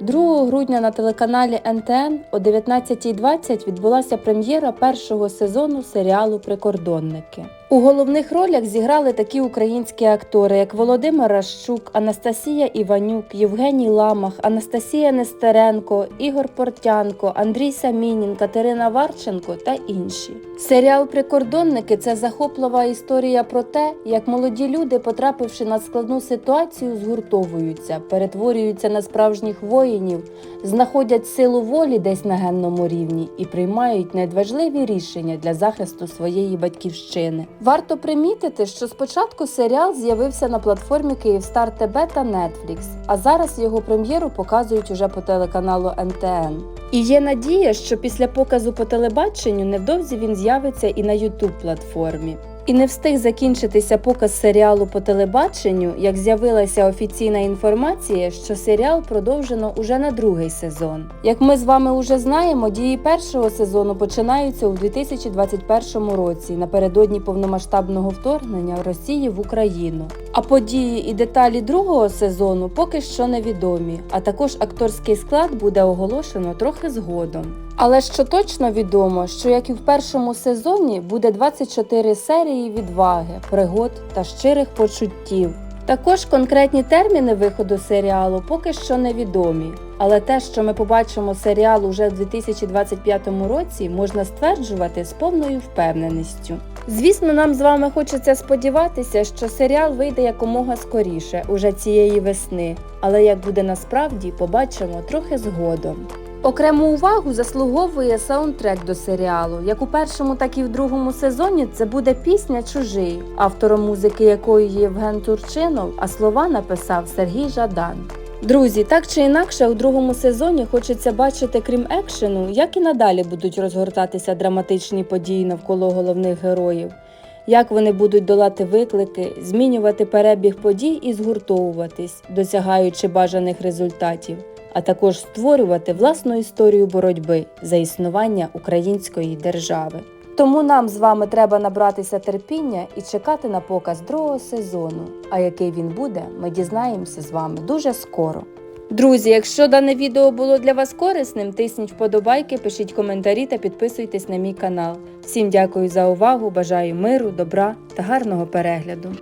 2 грудня на телеканалі НТН о 19.20 відбулася прем'єра першого сезону серіалу Прикордонники. У головних ролях зіграли такі українські актори, як Володимир Ращук, Анастасія Іванюк, Євгеній Ламах, Анастасія Нестеренко, Ігор Портянко, Андрій Самінін, Катерина Варченко та інші. Серіал Прикордонники це захоплива історія про те, як молоді люди, потрапивши на складну ситуацію, згуртовуються, перетворюються на справжніх воїнів, знаходять силу волі десь на генному рівні і приймають надважливі рішення для захисту своєї батьківщини. Варто примітити, що спочатку серіал з'явився на платформі Київстар ТБ та Netflix, а зараз його прем'єру показують уже по телеканалу НТН. І є надія, що після показу по телебаченню невдовзі він з'явиться і на youtube платформі. І не встиг закінчитися показ серіалу по телебаченню, як з'явилася офіційна інформація, що серіал продовжено уже на другий сезон. Як ми з вами уже знаємо, дії першого сезону починаються у 2021 році, напередодні повномасштабного вторгнення Росії в Україну. А події і деталі другого сезону поки що невідомі, а також акторський склад буде оголошено трохи згодом. Але що точно відомо, що як і в першому сезоні буде 24 серії відваги, пригод та щирих почуттів. Також конкретні терміни виходу серіалу поки що невідомі, але те, що ми побачимо серіал уже в 2025 році, можна стверджувати з повною впевненістю. Звісно, нам з вами хочеться сподіватися, що серіал вийде якомога скоріше, уже цієї весни, але як буде насправді, побачимо трохи згодом. Окрему увагу заслуговує саундтрек до серіалу. Як у першому, так і в другому сезоні це буде пісня Чужий, автором музики якої є Євген Турчинов, а слова написав Сергій Жадан. Друзі, так чи інакше, у другому сезоні хочеться бачити, крім екшену, як і надалі будуть розгортатися драматичні події навколо головних героїв, як вони будуть долати виклики, змінювати перебіг подій і згуртовуватись, досягаючи бажаних результатів а також створювати власну історію боротьби за існування української держави. Тому нам з вами треба набратися терпіння і чекати на показ другого сезону. А який він буде, ми дізнаємося з вами дуже скоро. Друзі, якщо дане відео було для вас корисним, тисніть вподобайки, пишіть коментарі та підписуйтесь на мій канал. Всім дякую за увагу, бажаю миру, добра та гарного перегляду.